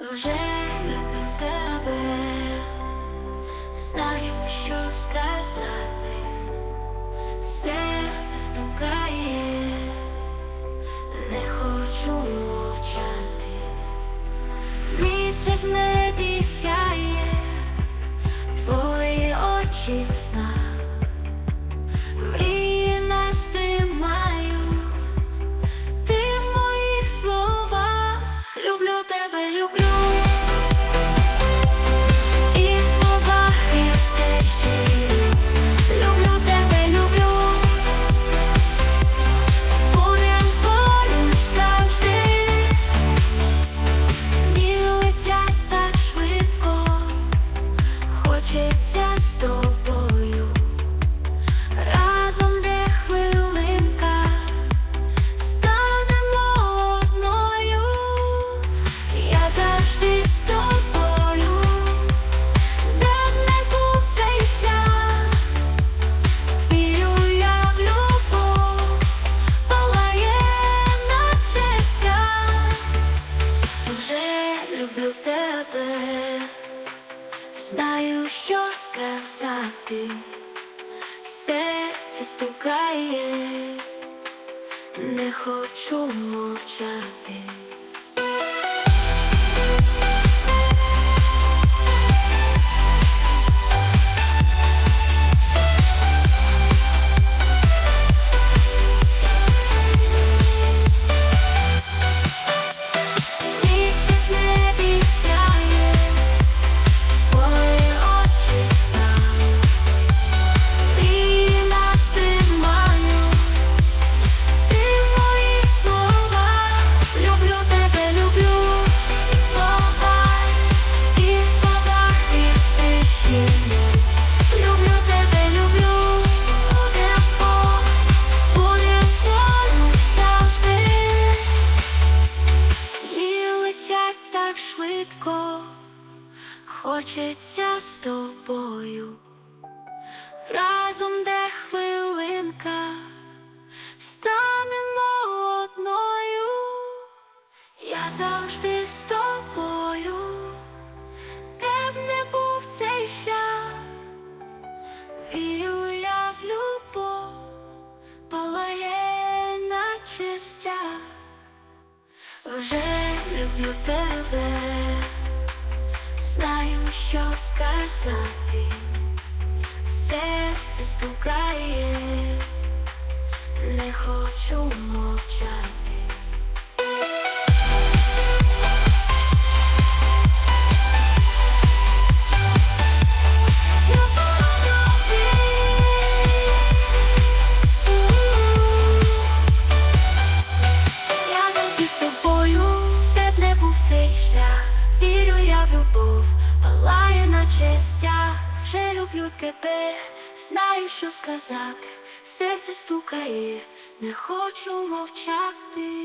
Вже люблю тебе, знаю, що сказати, серце стукає, не хочу мовчати, місяць в небі сяє, твої очі в сказати, серце стукає, не хочу мовчати. Хочеться з тобою. Разом де хвилинка, станемо одною. Я завжди з тобою, де б не був цей шлях. Вірю я в любов, палає наче стяг. Вже люблю тебе, що сказати, серце стукає, Вже люблю тебе, знаю, що сказати. Серце стукає, не хочу мовчати.